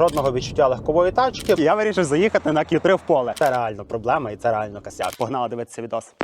Жодного відчуття легкової тачки. Я вирішив заїхати на Q3 в поле. Це реально проблема і це реально косяк. Погнали дивитися відос.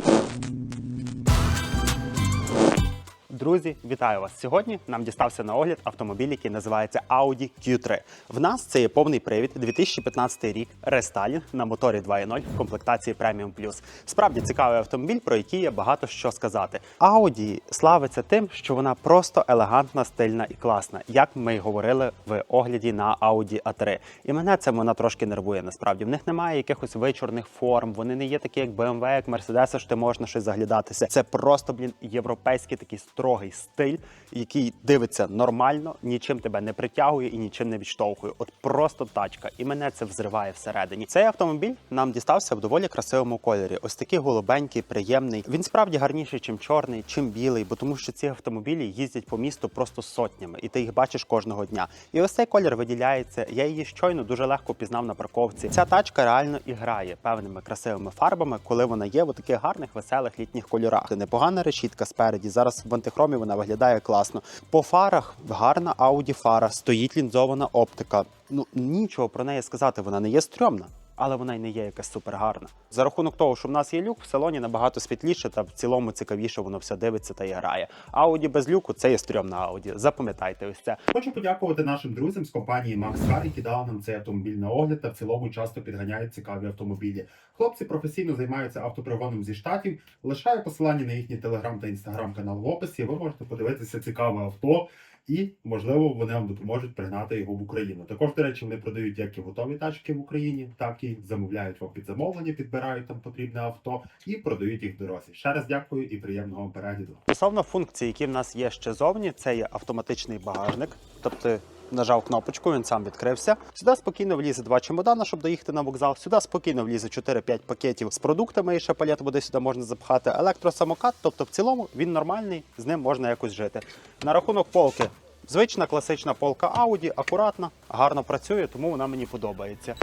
Друзі, вітаю вас! Сьогодні нам дістався на огляд автомобіль, який називається Audi Q3. В нас це є повний привід 2015 рік рестайлінг на моторі 2.0 в комплектації Premium Plus. Справді цікавий автомобіль, про який є багато що сказати. Audi славиться тим, що вона просто елегантна, стильна і класна, як ми й говорили в огляді на Audi A3. І мене це вона трошки нервує. Насправді в них немає якихось вичорних форм. Вони не є такі, як BMW, як Mercedes, що можеш щось заглядатися. Це просто блін європейський такий строгий стиль, який дивиться нормально, нічим тебе не притягує і нічим не відштовхує. От просто тачка, і мене це взриває всередині. Цей автомобіль нам дістався в доволі красивому кольорі. Ось такий голубенький, приємний. Він справді гарніший, чим чорний, чим білий, бо тому що ці автомобілі їздять по місту просто сотнями, і ти їх бачиш кожного дня. І ось цей колір виділяється. Я її щойно дуже легко пізнав на парковці. Ця тачка реально і грає певними красивими фарбами, коли вона є в таких гарних веселих літніх кольорах. Непогана решітка спереді. Зараз в антихромі вона виглядає класно. По фарах гарна Audi фара, стоїть лінзована оптика. Ну нічого про неї сказати, вона не є стрьомна. Але вона й не є якась супергарна. За рахунок того, що в нас є люк, в салоні набагато світліше та в цілому цікавіше воно все дивиться та і грає. Ауді без люку це є стрьомна Ауді. Запам'ятайте ось це. Хочу подякувати нашим друзям з компанії Max Car, які дали нам цей автомобіль на огляд та в цілому часто підганяють цікаві автомобілі. Хлопці професійно займаються автопригоном зі штатів. Лишаю посилання на їхній телеграм та інстаграм канал в описі. Ви можете подивитися цікаве авто. І, можливо, вони вам допоможуть пригнати його в Україну. Також, до речі, вони продають як і готові тачки в Україні, так і замовляють вам під замовлення, підбирають там потрібне авто і продають їх дорозі. Ще раз дякую і приємного вам перегляду. Стосовно функцій, які в нас є ще зовні, це є автоматичний багажник. Тобто нажав кнопочку, він сам відкрився. Сюди спокійно влізе два чемодана, щоб доїхати на вокзал. Сюди спокійно влізе 4-5 пакетів з продуктами і ще палет буде сюди можна запхати. Електросамокат, тобто в цілому він нормальний, з ним можна якось жити. На рахунок полки. Звична класична полка Audi, акуратна, гарно працює, тому вона мені подобається.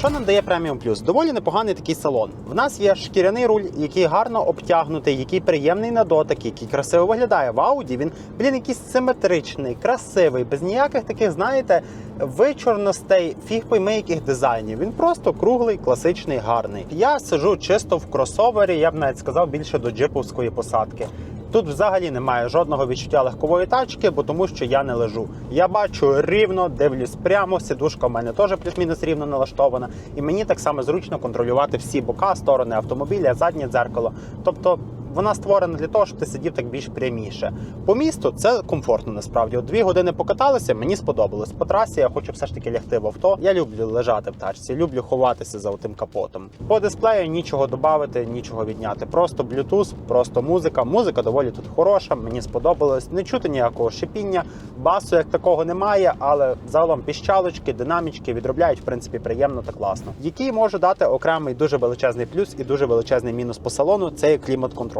Що нам дає преміум плюс? Доволі непоганий такий салон. В нас є шкіряний руль, який гарно обтягнутий, який приємний на дотик, який красиво виглядає. В Ауді він, блін, якийсь симетричний, красивий, без ніяких таких, знаєте, вичорностей, фіг пойми яких дизайнів. Він просто круглий, класичний, гарний. Я сижу чисто в кросовері, я б навіть сказав більше до джиповської посадки. Тут взагалі немає жодного відчуття легкової тачки, бо тому що я не лежу. Я бачу рівно, дивлюсь прямо. Сідушка в мене теж плюс-мінус рівно налаштована, і мені так само зручно контролювати всі бока, сторони автомобіля, заднє дзеркало. Тобто. Вона створена для того, щоб ти сидів так більш пряміше. По місту це комфортно насправді. От дві години покаталися, мені сподобалось. По трасі я хочу все ж таки лягти в авто. Я люблю лежати в тачці, люблю ховатися за тим капотом. По дисплею нічого додати, нічого відняти. Просто Bluetooth, просто музика. Музика доволі тут хороша, мені сподобалось. Не чути ніякого шипіння, басу як такого немає, але загалом піщалочки, динамічки відробляють в принципі приємно та класно. Який можу дати окремий дуже величезний плюс і дуже величезний мінус по салону. Це є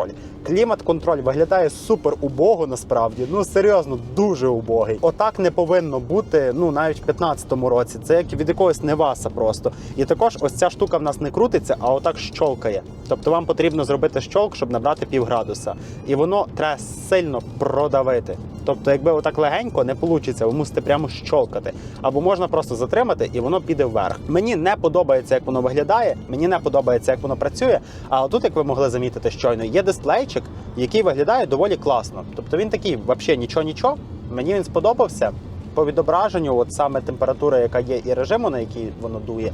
клімат-контроль. Клімат-контроль виглядає супер убого насправді. Ну серйозно, дуже убогий. Отак не повинно бути. Ну навіть в 15-му році. Це як від якогось неваса просто. І також ось ця штука в нас не крутиться, а отак щолкає. Тобто вам потрібно зробити щолк, щоб набрати пів градуса. І воно треба сильно продавити. Тобто, якби отак легенько не вийде, ви мусите прямо щолкати. Або можна просто затримати і воно піде вверх. Мені не подобається, як воно виглядає, мені не подобається, як воно працює. А тут, як ви могли замітити щойно, є дисплейчик, який виглядає доволі класно. Тобто він такий, взагалі нічого нічого. Мені він сподобався. По відображенню, от саме температура, яка є, і режиму, на який воно дує,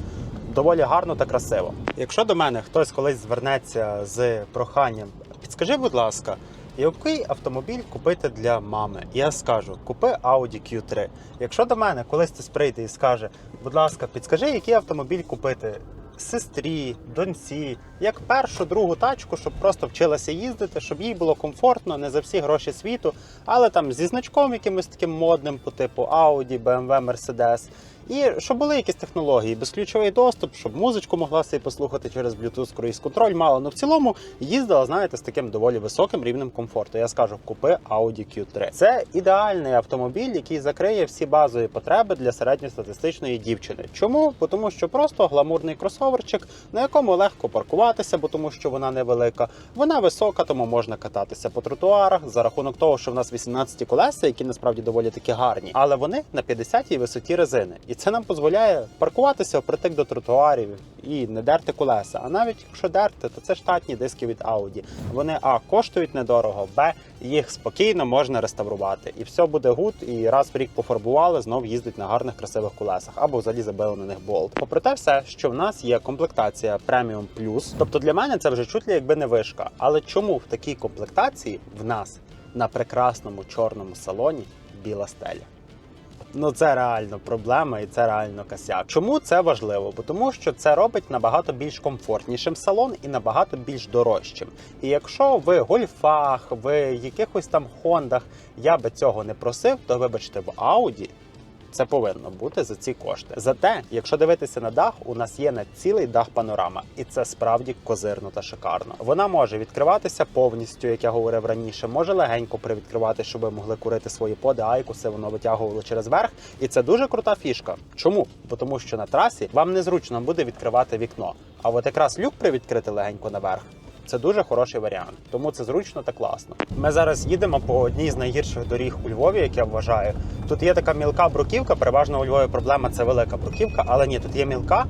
доволі гарно та красиво. Якщо до мене хтось колись звернеться з проханням, підскажи, будь ласка, який автомобіль купити для мами? Я скажу, купи Audi Q3. Якщо до мене колись хтось прийде і скаже, будь ласка, підскажи, який автомобіль купити сестрі, доньці, як першу, другу тачку, щоб просто вчилася їздити, щоб їй було комфортно, не за всі гроші світу, але там зі значком якимось таким модним по типу Audi, BMW, Mercedes. І щоб були якісь технології, безключовий доступ, щоб музичку могла собі послухати через Bluetooth, круїз контроль мало. Ну в цілому їздила, знаєте, з таким доволі високим рівнем комфорту. Я скажу, купи Audi Q3. Це ідеальний автомобіль, який закриє всі базові потреби для середньостатистичної дівчини. Чому? Бо тому що просто гламурний кросоверчик, на якому легко паркуватися, бо тому що вона невелика. Вона висока, тому можна кататися по тротуарах за рахунок того, що в нас 18 колеса, які насправді доволі таки гарні, але вони на 50-й висоті резини, і це нам дозволяє паркуватися впритик до тротуарів і не дерти колеса. А навіть якщо дерти, то це штатні диски від Audi. Вони а коштують недорого, б їх спокійно можна реставрувати, і все буде гуд. І раз в рік пофарбували, знов їздить на гарних красивих колесах або взагалі забили на них болт. Попри те, все, що в нас є комплектація Premium Plus, тобто для мене це вже чуть ли якби не вишка. Але чому в такій комплектації в нас на прекрасному чорному салоні біла стеля? Ну це реально проблема і це реально косяк. Чому це важливо? Бо тому, що це робить набагато більш комфортнішим салон і набагато більш дорожчим. І якщо ви гольфах, ви якихось там хондах, я би цього не просив, то вибачте, в Ауді це повинно бути за ці кошти. Зате, якщо дивитися на дах, у нас є на цілий дах панорама, і це справді козирно та шикарно. Вона може відкриватися повністю, як я говорив раніше, може легенько привідкривати, щоб ви могли курити свої поди, айкуси, воно витягувало через верх. І це дуже крута фішка. Чому? Бо тому, що на трасі вам незручно буде відкривати вікно. А от якраз люк привідкрити легенько наверх. Це дуже хороший варіант, тому це зручно та класно. Ми зараз їдемо по одній з найгірших доріг у Львові, як я вважаю. Тут є така мілка бруківка. Переважно у Львові проблема це велика бруківка, але ні, тут є мілка,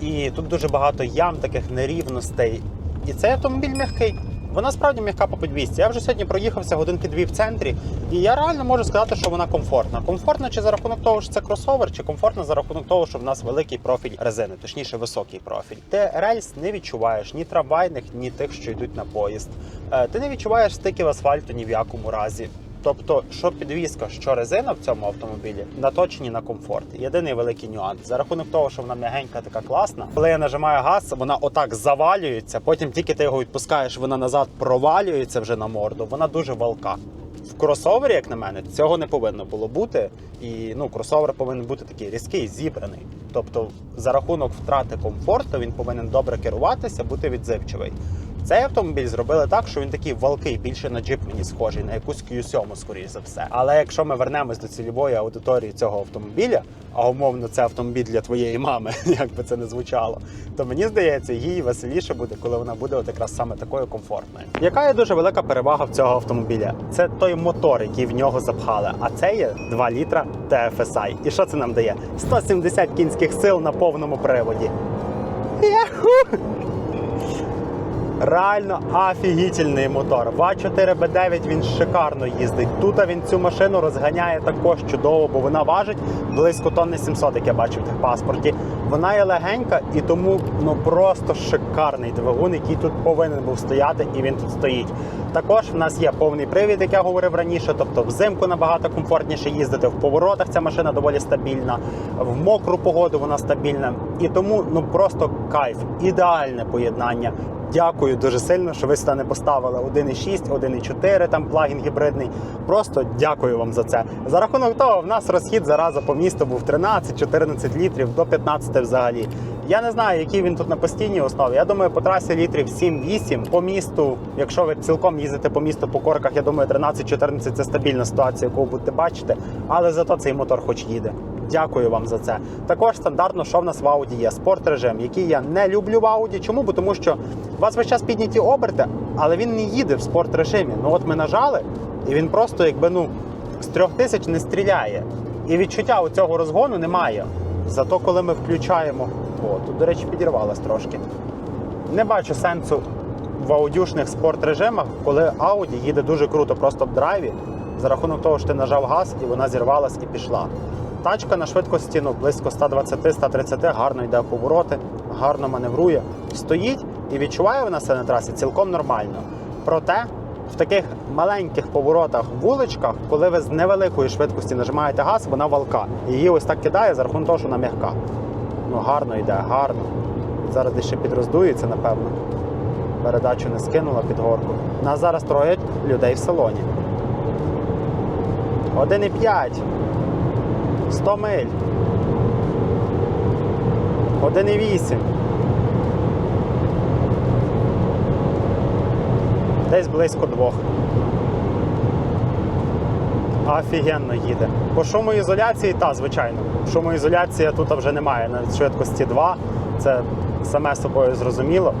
і тут дуже багато ям, таких нерівностей. І цей автомобіль м'який. Вона справді м'яка по підвісці. Я вже сьогодні проїхався годинки дві в центрі, і я реально можу сказати, що вона комфортна. Комфортна чи за рахунок того, що це кросовер, чи комфортна за рахунок того, що в нас великий профіль резини, точніше високий профіль. Ти рельс не відчуваєш ні трамвайних, ні тих, що йдуть на поїзд. Е, Ти не відчуваєш стиків асфальту ні в якому разі. Тобто, що підвізка, що резина в цьому автомобілі наточені на комфорт. Єдиний великий нюанс за рахунок того, що вона м'ягенька, така класна. Коли я нажимаю газ, вона отак завалюється. Потім тільки ти його відпускаєш, вона назад провалюється вже на морду. Вона дуже валка. В кросовері, як на мене, цього не повинно було бути. І ну, кросовер повинен бути такий різкий, зібраний. Тобто, за рахунок втрати комфорту він повинен добре керуватися, бути відзивчивий. Цей автомобіль зробили так, що він такий валкий, більше на джип мені схожий, на якусь Q7, скоріш за все. Але якщо ми вернемось до цільової аудиторії цього автомобіля, а умовно це автомобіль для твоєї мами, як би це не звучало, то мені здається, їй веселіше буде, коли вона буде от якраз саме такою комфортною. Яка є дуже велика перевага в цього автомобіля? Це той мотор, який в нього запхали. А це є 2 літра TFSI. І що це нам дає? 170 кінських сил на повному приводі. Яху! Реально офігітельний мотор. ВА4Б9 він шикарно їздить. Тут він цю машину розганяє також чудово, бо вона важить близько тонни 700, як я бачив в техпаспорті. Вона є легенька і тому ну просто шикарний двигун, який тут повинен був стояти, і він тут стоїть. Також в нас є повний привід, як я говорив раніше. Тобто взимку набагато комфортніше їздити. В поворотах ця машина доволі стабільна, в мокру погоду вона стабільна. І тому ну просто кайф, ідеальне поєднання. Дякую дуже сильно, що ви сюди не поставили 1.6, 1.4, там плагін гібридний. Просто дякую вам за це. За рахунок того, в нас розхід зараза по місту був 13-14 літрів до 15 взагалі. Я не знаю, який він тут на постійній основі. Я думаю, по трасі літрів 7-8. По місту, якщо ви цілком їздите по місту по корках, я думаю, 13-14 це стабільна ситуація, яку ви будете бачити. Але зато цей мотор хоч їде. Дякую вам за це. Також стандартно, що в нас в Audi є спорт режим, який я не люблю в Audi. Чому? Бо тому що у вас весь час підняті оберти, але він не їде в спорт режимі. Ну от ми нажали, і він просто якби ну з трьох тисяч не стріляє. І відчуття у цього розгону немає. Зато коли ми включаємо, о, тут, до речі, підірвалась трошки. Не бачу сенсу в аудюшних спорт режимах, коли Audi їде дуже круто просто в драйві, за рахунок того, що ти нажав газ і вона зірвалась і пішла. Тачка на швидкості ну, близько 120-130, гарно йде в повороти, гарно маневрує, стоїть і відчуває вона себе на трасі цілком нормально. Проте в таких маленьких поворотах, вуличках, коли ви з невеликої швидкості нажимаєте газ, вона валка. Її ось так кидає за рахунок того, що вона м'яка. Ну гарно йде, гарно. Зараз десь ще підроздується, напевно. Передачу не скинула під горку. Нас зараз троє людей в салоні. 1,5. 100 миль. 1,8. Десь близько двох. Офігенно їде. По шумоізоляції, та, звичайно. Шумоізоляція тут вже немає. На швидкості 2. Це саме собою зрозуміло.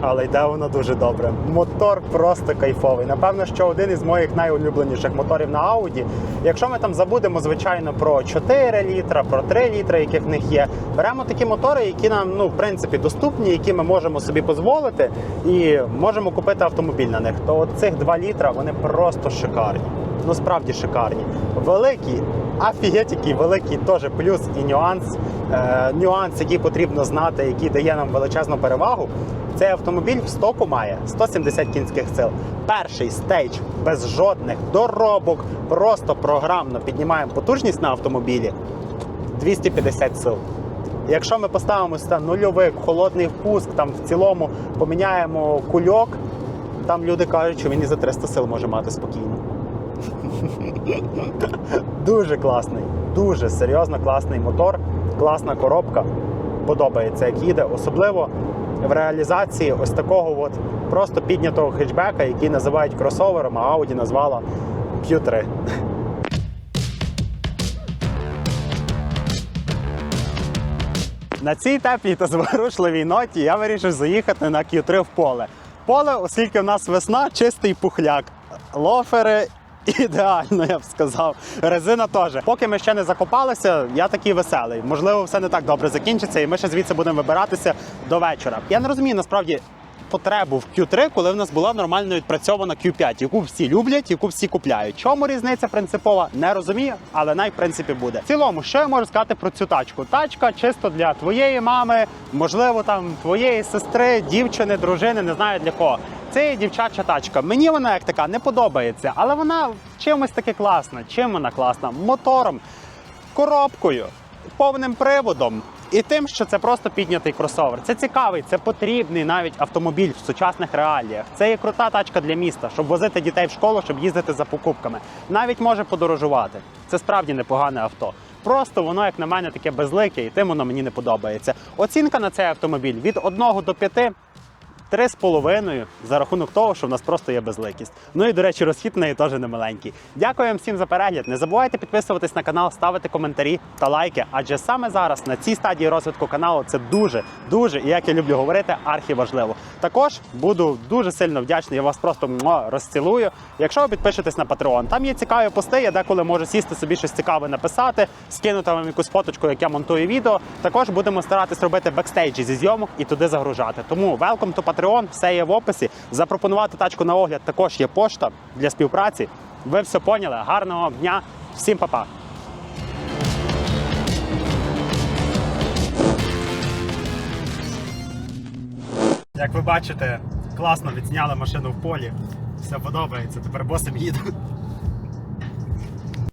Але йде воно дуже добре. Мотор просто кайфовий. Напевно, що один із моїх найулюбленіших моторів на Audi. Якщо ми там забудемо, звичайно, про 4 літра, про 3 літра, яких в них є, беремо такі мотори, які нам, ну, в принципі, доступні, які ми можемо собі дозволити, і можемо купити автомобіль на них. То цих 2 літра вони просто шикарні. Ну справді шикарні. Великий, офігеть, який великий теж плюс і нюанс. Е, нюанс, який потрібно знати, який дає нам величезну перевагу. Цей автомобіль в стоку має 170 кінських сил. Перший стейдж без жодних доробок, просто програмно піднімаємо потужність на автомобілі 250 сил. Якщо ми поставимо нульовик, холодний впуск, там в цілому поміняємо кульок, там люди кажуть, що він і за 300 сил може мати спокійно. Дуже класний, дуже серйозно класний мотор, класна коробка. Подобається, як їде, особливо в реалізації ось такого от просто піднятого хетчбека, який називають кросовером, а Audi назвала Q3. На цій теплій та зворушливій ноті я вирішив заїхати на Q3 в поле. Поле, оскільки в нас весна, чистий пухляк. Лофери ідеально, я б сказав. Резина теж. Поки ми ще не закопалися, я такий веселий. Можливо, все не так добре закінчиться, і ми ще звідси будемо вибиратися до вечора. Я не розумію насправді. Потребу в Q3, коли в нас була нормально відпрацьована Q5, яку всі люблять, яку всі купляють. Чому різниця принципова? Не розумію, але най в принципі буде. В цілому, що я можу сказати про цю тачку? Тачка чисто для твоєї мами, можливо, там твоєї сестри, дівчини, дружини, не знаю для кого. Це є дівчача тачка. Мені вона як така не подобається, але вона чимось таки класна. Чим вона класна? Мотором, коробкою, повним приводом. І тим, що це просто піднятий кросовер. Це цікавий, це потрібний навіть автомобіль в сучасних реаліях. Це є крута тачка для міста, щоб возити дітей в школу, щоб їздити за покупками. Навіть може подорожувати. Це справді непогане авто. Просто воно, як на мене, таке безлике, і тим воно мені не подобається. Оцінка на цей автомобіль від 1 до 5 Три з половиною за рахунок того, що в нас просто є безликість. Ну і до речі, розхід неї теж немаленький. Дякую вам всім за перегляд. Не забувайте підписуватись на канал, ставити коментарі та лайки. Адже саме зараз на цій стадії розвитку каналу це дуже, дуже і як я люблю говорити, архіважливо. Також буду дуже сильно вдячний. Я вас просто розцілую. Якщо ви підпишетесь на Patreon, там є цікаві пости. Я деколи можу сісти собі щось цікаве написати, скинути вам якусь фоточку, як я монтую відео. Також будемо старатись робити бекстейджі зі зйомок і туди загружати. Тому welcome to Patreon, все є в описі. Запропонувати тачку на огляд також є пошта для співпраці. Ви все поняли. Гарного дня, всім па-па! Як ви бачите, класно відзняли машину в полі. Все подобається. Тепер босим їду.